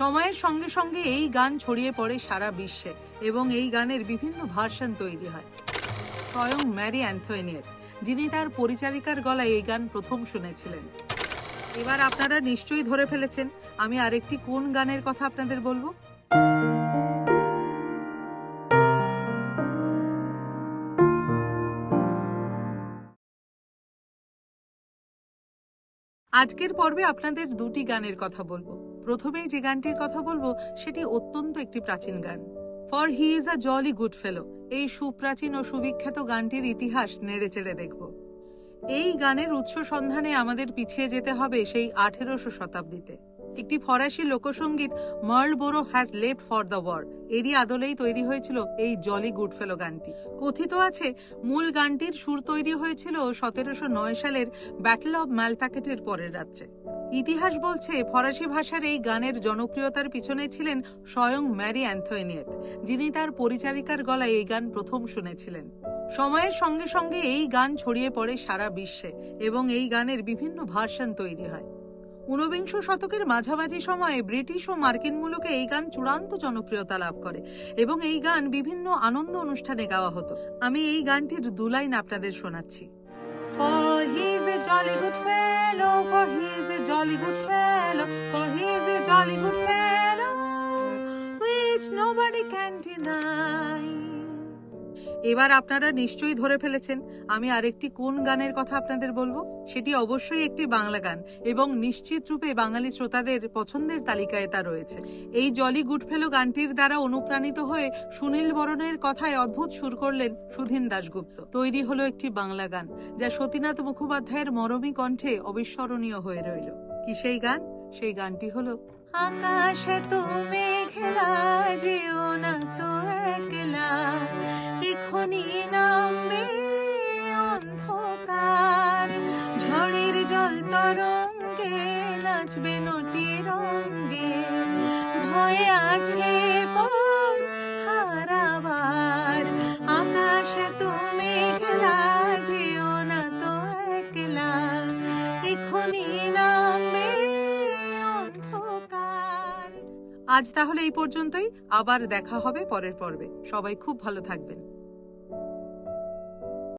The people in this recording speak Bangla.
সময়ের সঙ্গে সঙ্গে এই গান ছড়িয়ে পড়ে সারা বিশ্বে এবং এই গানের বিভিন্ন ভার্সন তৈরি হয়। স্বয়ং ম্যারি অ্যান্থোনিয়েট যিনি তার পরিচারিকার গলায় এই গান প্রথম শুনেছিলেন। এবার আপনারা নিশ্চয়ই ধরে ফেলেছেন, আমি আরেকটি কোন গানের কথা আপনাদের বলব? আজকের পর্বে আপনাদের দুটি গানের কথা বলব। প্রথমেই যে গানটির কথা বলব, সেটি অত্যন্ত একটি প্রাচীন গান। For he is a jolly good fellow এই সুপ্রাচীন ও সুবিখ্যাত গানটির ইতিহাস নেড়েচেড়ে দেখব। এই গানের উৎস সন্ধানে আমাদের পিছিয়ে যেতে হবে সেই আঠেরোশো শতাব্দীতে। একটি ফরাসি লোকসঙ্গীত Marlborough has left for the war, এরই আদলেই তৈরি হয়েছিল এই জলি গুডফেলো গানটি। কথিত আছে, মূল গানটির সুর তৈরি হয়েছিল সতেরোশো নয় সালের ব্যাটল অব ম্যালপ্যাকেটের পরের রাত্রে। ইতিহাস বলছে, ফরাসি ভাষার এই গানের জনপ্রিয়তার পিছনে ছিলেন স্বয়ং ম্যারি অ্যান্থোনিয়েট যিনি তার পরিচারিকার গলায় এই গান প্রথম শুনেছিলেন। সময়ের সঙ্গে সঙ্গে এই গান ছড়িয়ে পড়ে সারা বিশ্বে এবং এই গানের বিভিন্ন ভার্সন তৈরি হয়। ঊনবিংশ শতকের মাঝামাঝি সময়ে ব্রিটিশ ও মার্কিন মুলুকে এই গান চূড়ান্ত জনপ্রিয়তা লাভ করে এবং এই গান বিভিন্ন আনন্দ অনুষ্ঠানে গাওয়া হতো। আমি এই গানটির দুলাইন আপনাদের শোনাচ্ছি। Jolly good fellow, for he's a jolly good fellow, for he's a jolly good fellow, which nobody can deny. এবার আপনারা নিশ্চয়ই ধরে ফেলেছেন, আমি আরেকটি কোন গানের কথা আপনাদের বলব? সেটি অবশ্যই একটি বাংলা গান, এবং নিশ্চিত রূপে বাঙালি শ্রোতাদের পছন্দের তালিকায় তা রয়েছে। এই জলি গুডফেলো গানটির দ্বারা অনুপ্রাণিত হয়ে সুনীল বরণের কথায় অদ্ভুত সুর করলেন সুধীন দাশগুপ্ত। তৈরি হলো একটি বাংলা গান, যা সতীনাথ মুখোপাধ্যায়ের মরমী কণ্ঠে অবিস্মরণীয় হয়ে রইল। কি সেই গান? সেই গানটি হলো, আকাশে তুমি খেলা যেও না তো তরঙ্গে নাচবে নটি রঙ্গে। ভয়ে আছে হারাবার। আকাশে তুমি খেলা যেও না তো একলা। এখনি নামবে অন্ধকার। আজ তাহলে এই পর্যন্তই। আবার দেখা হবে পরের পর্বে। সবাই খুব ভালো থাকবেন।